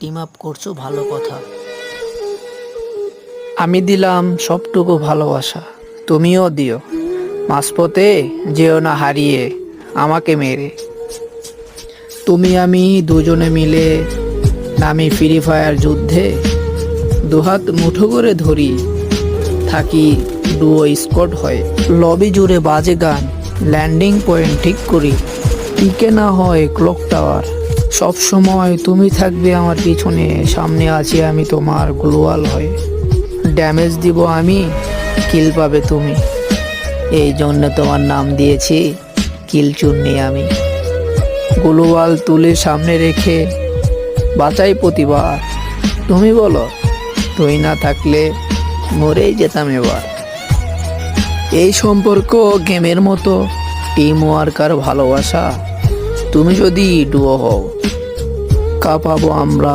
Team up করছ, ভালো কথা। আমি দিলাম সবটুকু ভালোবাসা, তুমিও দিও। মাঝপথে যেও না হারিয়ে, আমাকে মেরে। তুমি, আমি দুজনে মিলে নামি ফ্রি ফায়ার যুদ্ধে দুহাত মুঠো করে ধরি, থাকি ডুও স্কট হয়ে। লবি জুড়ে বাজে গান, ল্যান্ডিং পয়েন্ট ঠিক করি, টিকে না হয় ক্লক টাওয়ার। সব সময় তুমি থাকবে আমার পিছনে, সামনে আছি আমি তোমার গ্লোয়াল হয়ে। ড্যামেজ দিব আমি কিল পাবে তুমি। এই জন্য তোমার নাম দিয়েছি কিল চুন্নি আমি। গ্লোয়াল তুলে সামনে রেখে, বাঁচাই প্রতিবার। তুমি বলো, তুই না থাকলে মরেই যেতাম এবার। এই সম্পর্ক গেমের মতো টিম ওয়ার্কার ভালোবাসা। তুমি যদি ডুয়ো হও কাঁপাবো আমরা।